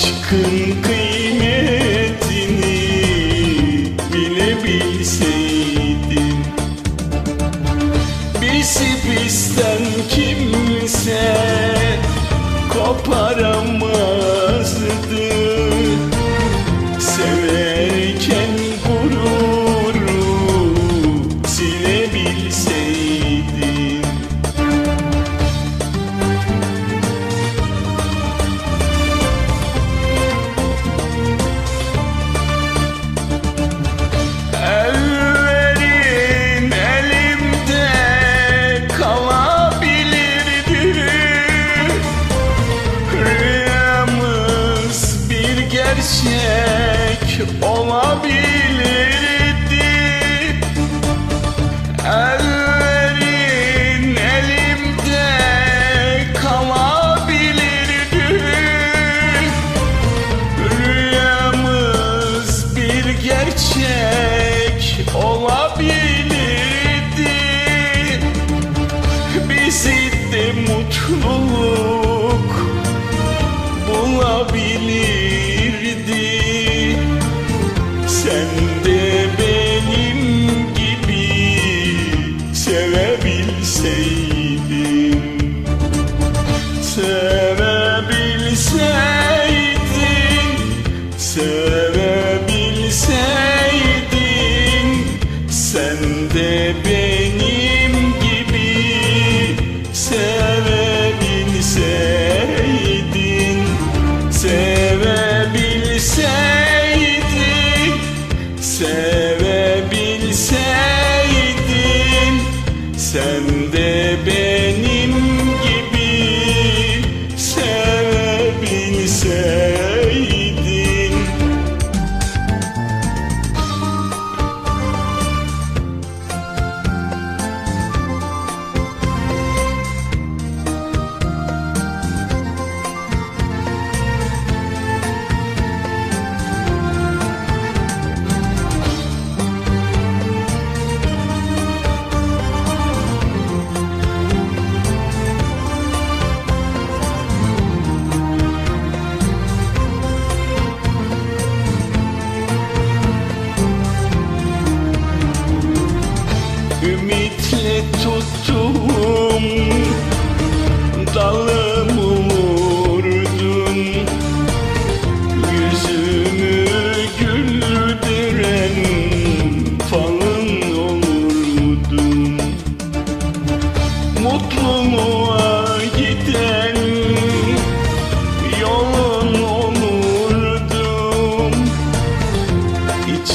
Aşkın kıymetini bilebilseydim. Bizi bizden kimse kopara gerçek olabilir. Sevebilseydin, sevebilseydin Sen de benim gibi sevebilseydin Sevebilseydin, sevebilseydin Sen de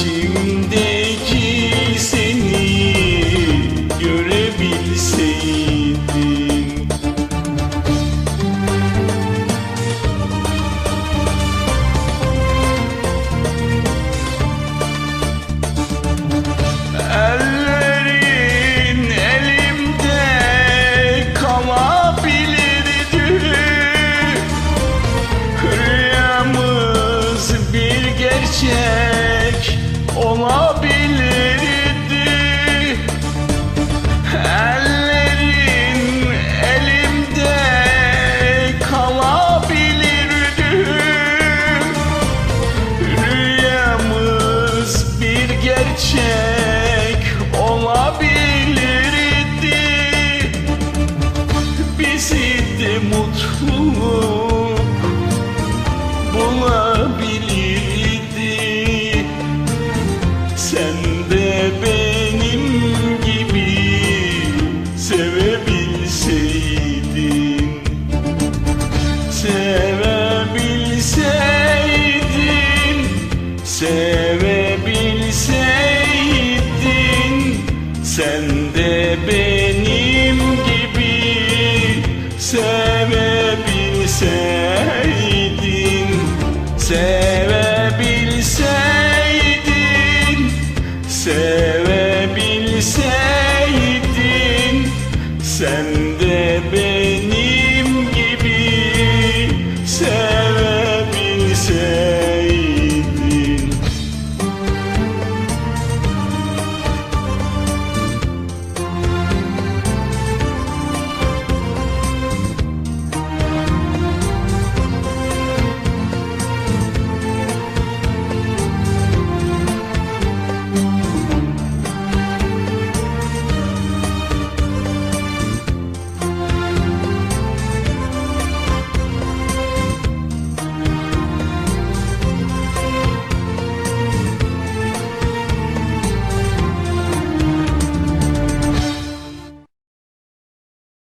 şimdi sevebilseydin Sevebilseydin Sevebilseydin. Sen de beni